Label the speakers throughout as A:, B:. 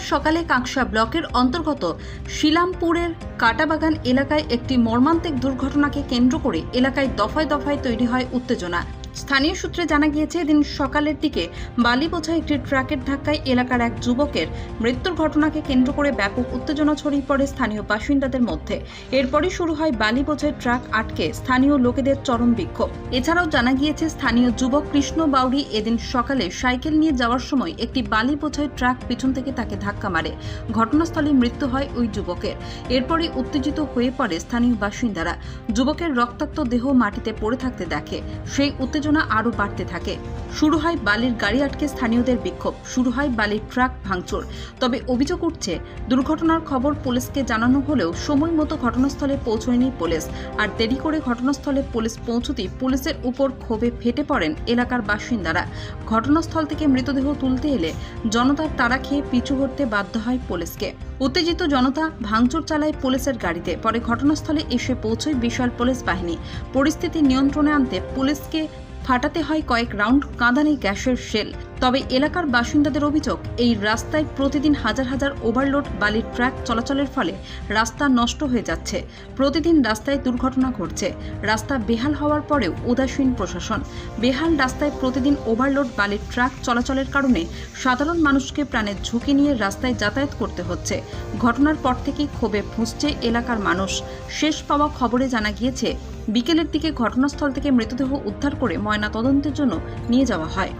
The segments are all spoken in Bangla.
A: বুধবার সকালে কাঁকসা ব্লকের অন্তর্গত শিলামপুরের কাটাবাগান এলাকায় একটি মর্মান্তিক দুর্ঘটনাকে কেন্দ্র করে এলাকায় দফায় দফায় তৈরি হয় উত্তেজনা। স্থানীয় সূত্রে জানা গিয়েছে, এদিন সকালের দিকে বালি একটি ট্রাকের ধাক্কায় এলাকার এক যুবকের মৃত্যুর ঘটনাকে কেন্দ্র করে ব্যাপক উত্তেজনা ছড়িয়ে পড়ে স্থানীয় বাসিন্দাদের মধ্যে। এরপরই শুরু হয় বালি ট্রাক আটকে স্থানীয় লোকেদের চরম বিক্ষোভ। এছাড়াও জানা গিয়েছে, স্থানীয় যুবক কৃষ্ণ বাউরি এদিন সকালে সাইকেল নিয়ে যাওয়ার সময় একটি বালি ট্রাক পিছন থেকে তাকে ধাক্কা মারে। ঘটনাস্থলে মৃত্যু হয় ওই যুবকের। এরপরই উত্তেজিত হয়ে পড়ে স্থানীয় বাসিন্দারা। যুবকের রক্তাক্ত দেহ মাটিতে পড়ে থাকতে দেখে। সেই উত্তেজনা আরও বাড়তে থাকে। শুরু হয় বালির গাড়ি আটকে স্থানীয়দের বিক্ষোভ। শুরু হয় বালির ট্রাক ভাঙচুর। তবে অভিযোগ উঠছে, দুর্ঘটনার খবর পুলিশকে জানানো হলেও সময় মতো ঘটনাস্থলে পৌঁছয়নি পুলিশ। আর দেরি করে ঘটনাস্থলে পুলিশ পৌঁছতেই পুলিশের উপর ক্ষোভে ফেটে পড়েন এলাকার বাসিন্দারা। ঘটনাস্থল থেকে মৃতদেহ তুলতে এলে জনতার তাড়া খেয়ে পিছু হটতে বাধ্য হয় পুলিশকে। উত্তেজিত জনতা ভাঙচুর চালায় পুলিশের গাড়িতে। পরে ঘটনাস্থলে এসে পৌঁছয় বিশাল পুলিশ বাহিনী। পরিস্থিতি নিয়ন্ত্রণে আনতে পুলিশকে ফাটাতে হয় কয়েক রাউন্ড কাঁদানে গ্যাসের শেল। তবে এলাকার বাসিন্দাদের অভিযোগ, এই রাস্তায় প্রতিদিন হাজার হাজার ওভারলোড বালির ট্রাক চলাচলের ফলে রাস্তা নষ্ট হয়ে যাচ্ছে। প্রতিদিন রাস্তায় দুর্ঘটনা ঘটছে। রাস্তা বেহাল হওয়ার পরেও উদাসীন প্রশাসন। বেহাল রাস্তায় প্রতিদিন ওভারলোড বালির ট্রাক চলাচলের কারণে সাধারণ মানুষকে প্রাণের ঝুঁকি নিয়ে রাস্তায় যাতায়াত করতে হচ্ছে। ঘটনার পর থেকেই ক্ষোভে ফুঁসছে এলাকার মানুষ। শেষ পাওয়া খবরে জানা গিয়েছে, বিকেলের দিকে ঘটনাস্থল থেকে মৃতদেহ উদ্ধার করে ময়না তদন্তের জন্য নিয়ে যাওয়া হয়।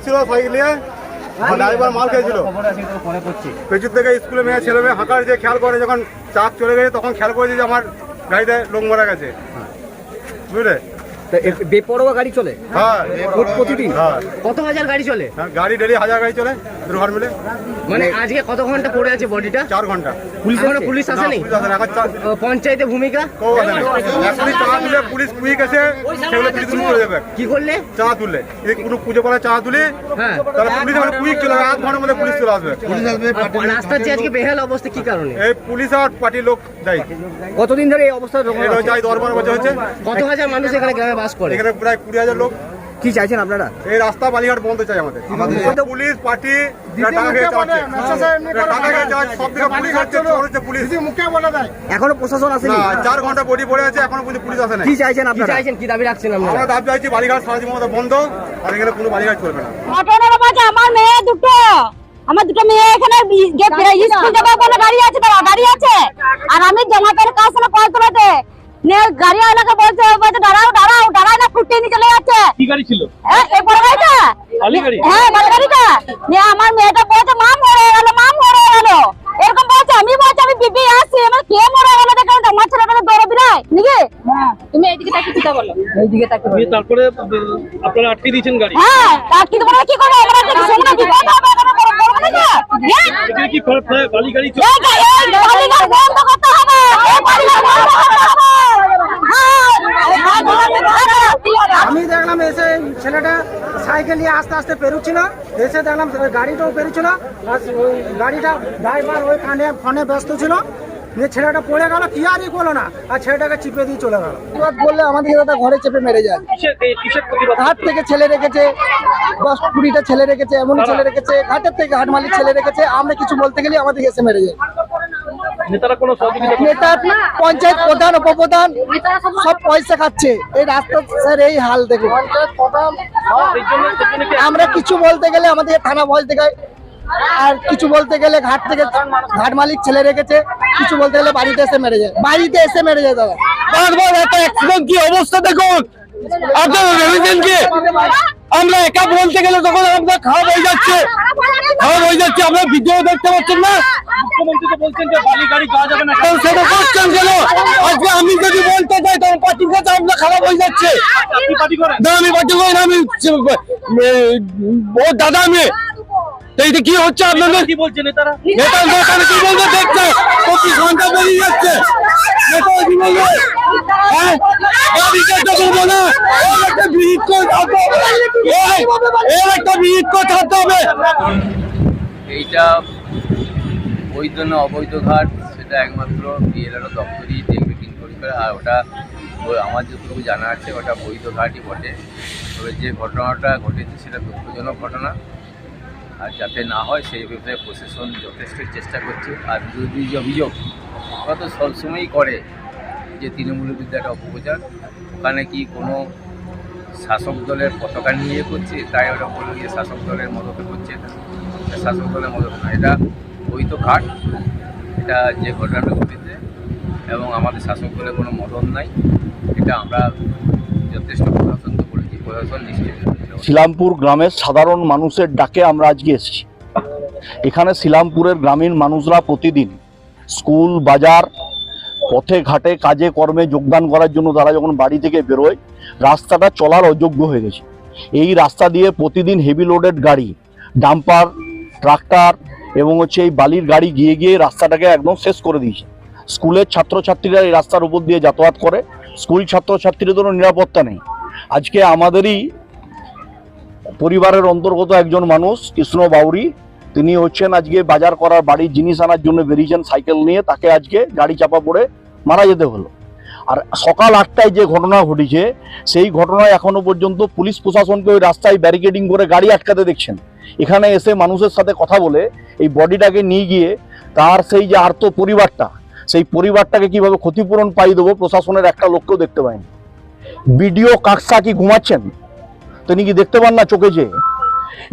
B: যাচ্ছিল সাইকেল নিয়ে ড্রাইভার মাল খেয়েছিল। পেছন থেকে স্কুলে মেয়ে, ছেলে মেয়ে হাঁকার যে খেয়াল করে, যখন চাপ চলে গেছে, তখন খেয়াল করেছে যে আমার গাড়িতে লোক মারা গেছে। বুঝলে?
C: তা বেপরোয়া গাড়ি চলে?
B: হ্যাঁ
C: প্রতিদিন
B: হ্যাঁ।
C: কত হাজার গাড়ি চলে?
B: হ্যাঁ, গাড়ি ডেলি হাজার গাড়ি চলে মিলে।
C: মানে আজকে কত ঘণ্টা পড়ে আছে বডিটা?
B: চার ঘণ্টা।
C: পুলিশ এখনও পুলিশ
B: না,
C: আসেনি?
B: পুলিশ
C: পঞ্চায়েতে ভূমিকা?
B: পুলিশ কুইক এসে সেগুলো পুলিশ তুলে
C: কি করলে?
B: চা তুললে যদি কোনো পুজো করা চা তুলি
C: হ্যাঁ।
B: তাহলে পুলিশ এখন কুইক চলে আধ ঘণ্টার মধ্যে পুলিশ চলে আসবে।
C: আর রাস্তার যে আজকে বেহাল অবস্থা কি কারণে?
B: এই পুলিশ আর পার্টির লোক দেয়
C: কতদিন ধরে এই অবস্থা?
B: দশ বারো বছর হচ্ছে।
C: কত হাজার মানুষ এখানে গ্রামে বাস করে?
B: এখানে প্রায় কুড়ি হাজার লোক।
C: কি চাইছেন আপনারা?
B: এই রাস্তা বালিঘাট বন্ধ চাই আমাদের। আমাদের পুলিশ পার্টি এরা টাকা খেয়ে চাচ্ছে এরা টাকা খেয়ে চাচ্ছে সব থেকে পুলিশ হচ্ছে চোর হচ্ছে পুলিশ।
C: এখনও প্রশাসন আসেনি?
B: চার ঘণ্টা বডি পড়ে আছে এখনও পর্যন্ত পুলিশ আসে না
C: কি চাইছেন আপনারা? চাইছেন কি দাবি রাখছেন
B: আমরা দাবি চাইছি বালিঘাট সারাজীবন মতো বন্ধ আর এখানে কোনো বালিঘাট চলবে না।
D: ঘটনার বাজে আমার মেয়ে দুটো। আমার দুটো মেয়ে এখানে বি- গে- গে- স্কুল যাবে বলে গাড়ি আছে আর আমি জমাতের কাজ কল তোলাতে। নিয়ে গাড়ি বলছে বলছে দাঁড়াও দাঁড়াও দাঁড়াও না ফুটিয়ে নিয়ে চলে যাচ্ছে।
E: কি গাড়ি ছিল?
D: হ্যাঁ এই বড় গাড়িটা? হ্যাঁ বড় গাড়িটা। নিয়ে আমার মেয়েটা বলছে মা মরে গেল মা মরে গেল। এরকম বলছে আমি বলছি আমি বিবি আসছি আমার কে মরে গেল দেখে আমার ছেলেটা দৌড়বি না নাকি? তুমি এইদিকে তাকিয়ে চিন্তা করল এইদিকে তাকিয়ে
E: তারপরে আপনারা আটকে দিয়েছেন গাড়ি?
D: হ্যাঁ তা কি কি করে আমরা কি শুননা কি কথা হবে বড় বড় না হ্যাঁ
E: এখানে কি ফ্লা- ফ্লা- গাড়ি চল-
D: এই গা- বন্ধ করতে হবে। এই বালিঘাট বন্ধ করতে হবে হ্যাঁ এই বালিঘাট বন্ধ করতে হবে।
F: আমি দেখলাম এসে ছেলেটা সাইকেল নিয়ে আস্তে আস্তে পেরোচ্ছিল এসে দেখলাম গাড়িটাও পেরোচ্ছিল আর ওই গাড়িটা ড্রাইভার ওই কানে ফোনে ব্যস্ত ছিল। নিয়ে ছেলেটা পড়ে গেল কি আরই করল না। আর ছেলেটাকে চিপে দিয়ে চলে গেল।
G: প্রতিবাদ করলে আমাদের দাদা ঘরে চেপে মেরে যায়। ঘাট থেকে ছেলে রেখেছে দশ কুড়িটা ছেলে রেখেছে এমন ছেলে রেখেছে ঘাটের থেকে ঘাট মালিক ছেলে রেখেছে আমরা কিছু বলতে গেলে আমাদের এসে মেরে যায়।
E: নেতারা কোনো সহযোগিতা
G: নেতা পঞ্চায়েত প্রধান উপপ্রধান সব পয়সা খাচ্ছে। এই রাস্তা স্যার এই হাল দেখুন আমরা কিছু বলতে গেলে আমাদের থানা বলতে দেখায় আর কিছু বলতে গেলে ঘাট থেকে ঘাট মালিক ছেলে রেখেছে কিছু বলতে গেলে বাড়িতে এসে মেরে যায়। বাড়িতে এসে মেরে যায় দাদা।
H: বারবার একটা অ্যাক্সিডেন্ট কি অবস্থা দেখুন? আপনারা ভেবেছেন কি? আমরা একা বলতে গেলে তখন আমরা খারাপ হয়ে যাচ্ছে। খারাপ হয়ে যাচ্ছে। আমরা ভিডিও দেখতে পাচ্ছেন না।
E: মুখ্যমন্ত্রী তো বলছেন যে বালি গাড়ি যাওয়া যাবে না।
H: তো সেটা করছেন কেন? আজকে আমি যদি বলতে যাই তখন পার্টির কাছে আমরা খারাপ হয়ে যাচ্ছে।
E: পার্টি
H: না আমি পার্টি করি না আমি ও দাদা আমি। এইটা কি হচ্ছে আপনাদের?
E: কি বলছে নেতারা?
H: নেতা নেতারা কি বলবে দেখছে প্রতি ঘণ্টা বেরিয়ে যাচ্ছে। নেতা কি বলবে হ্যাঁ? গাড়িটা তো না। এর একটা বিহিত করে থাকতে হবে। এর একটা বিহিত করে থাকতে হবে।
I: এইটা বৈধ না অবৈধ ঘাট, সেটা একমাত্র বিএলআরও দপ্তরই দেখবে তিন করে আর ওটা আমার যতটুকু জানা আছে, ওটা বৈধ ঘাটই বটে। তবে যে ঘটনাটা ঘটেছে সেটা দুঃখজনক ঘটনা। আর যাতে না হয়, সেই ব্যাপারে প্রশাসন যথেষ্ট চেষ্টা করছে। আর বিরোধী যে অভিযোগ, ওরা তো সবসময়ই করে যে তৃণমূলের বিরুদ্ধে একটা অপপ্রচার। ওখানে কি কোনো শাসক দলের পতাকা নিয়ে করছে? তাই ওরা বলল যে শাসক দলের মদতে করছে। শাসক দলের মদত না। এটা ওই তো ঘাট এটা যে ঘটনাটা ঘটেছে, এবং আমাদের শাসক কোনো মদত নাই, এটা আমরা যথেষ্ট প্রশাসনকে বলেছি, প্রশাসন নিশ্চয়ই
H: শিলামপুর গ্রামের সাধারণ মানুষের ডাকে আমরা আজকে এসেছি। এখানে শিলামপুরের গ্রামীণ মানুষরা প্রতিদিন স্কুল, বাজার, পথে ঘাটে কাজে, কর্মে যোগদান করার জন্য তারা যখন বাড়ি থেকে বেরোয়, রাস্তাটা চলার অযোগ্য হয়ে গেছে। এই রাস্তা দিয়ে প্রতিদিন হেভি লোডেড গাড়ি ডাম্পার ট্রাক্টর এবং হচ্ছে এই বালির গাড়ি গিয়ে গিয়ে রাস্তাটাকে একদম শেষ করে দিয়েছে। স্কুলের ছাত্রছাত্রীরা এই রাস্তার উপর দিয়ে যাতায়াত করে। স্কুল ছাত্রছাত্রীদেরও নিরাপত্তা নেই। আজকে আমাদেরই পরিবারের অন্তর্গত একজন মানুষ, কৃষ্ণ বাউরি, তিনি হচ্ছেন আজকে বাজার করার বাড়ির জিনিস আনার জন্য বেরিয়েছেন সাইকেল নিয়ে। তাকে আজকে গাড়ি চাপা পড়ে মারা যেতে হলো। আর সকাল আটটায় যে ঘটনা ঘটেছে, সেই ঘটনায় এখনও পর্যন্ত পুলিশ প্রশাসনকে ওই রাস্তায় ব্যারিকেডিং করে গাড়ি আটকাতে দেখছেন। এখানে এসে মানুষের সাথে কথা বলে এই বডিটাকে নিয়ে গিয়ে তার সেই যে আর্ত পরিবারটা, সেই পরিবারটাকে কীভাবে ক্ষতিপূরণ পাই দেবো প্রশাসনের একটা লোককেও দেখতে পাইনি। বিডিও কাকসা কি ঘুমাচ্ছেন? তিনি কি দেখতে পান না চোখে যে?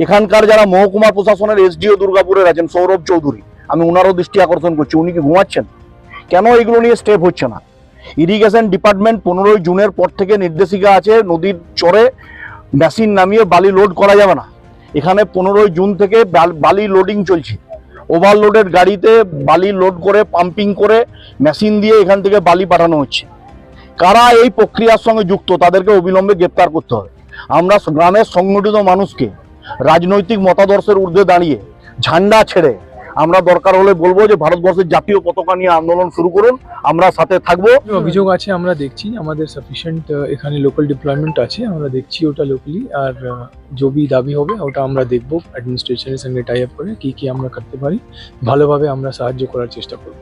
H: এখানকার যারা মহকুমা প্রশাসনের এসডিও দুর্গাপুরের আছেন, সৌরভ চৌধুরী, আমি ওনারও দৃষ্টি আকর্ষণ করছি, উনি কি ঘুমাচ্ছেন? কেন এগুলো নিয়ে স্টেপ হচ্ছে না? ইরিগেশন ডিপার্টমেন্ট পনেরোই জুনের পর থেকে নির্দেশিকা আছে, নদীর চরে মেশিন নামিয়ে বালি লোড করা যাবে না। এখানে পনেরোই জুন থেকে বালি লোডিং চলছে। ওভারলোডের গাড়িতে বালি লোড করে পাম্পিং করে মেশিন দিয়ে এখান থেকে বালি পাঠানো হচ্ছে। কারা এই প্রক্রিয়ার সঙ্গে যুক্ত, তাদেরকে অবিলম্বে গ্রেপ্তার করতে হবে। আমরা গ্রামের সংগঠিত মানুষকে রাজনৈতিক মতাদর্শের ঊর্ধ্বে দাঁড়িয়ে ঝান্ডা ছেড়ে আমরা দরকার হলে বলব যে ভারতবর্ষের জাতীয় পতাকা নিয়ে আন্দোলন শুরু করুন। আমরা সাথে থাকব।
J: অভিযোগ আছে আমরা দেখছি, আমাদের সাফিসিয়েন্ট এখানে লোকাল ডিপ্লয়মেন্ট আছে, আমরা দেখছি ওটা লোকালি আর যদি দাবি হবে ওটা আমরা দেখব অ্যাডমিনিস্ট্রেশনের সঙ্গে টাই আপ করে কি কি আমরা করতে পারি। ভালোভাবে আমরা সাহায্য করার চেষ্টা করব।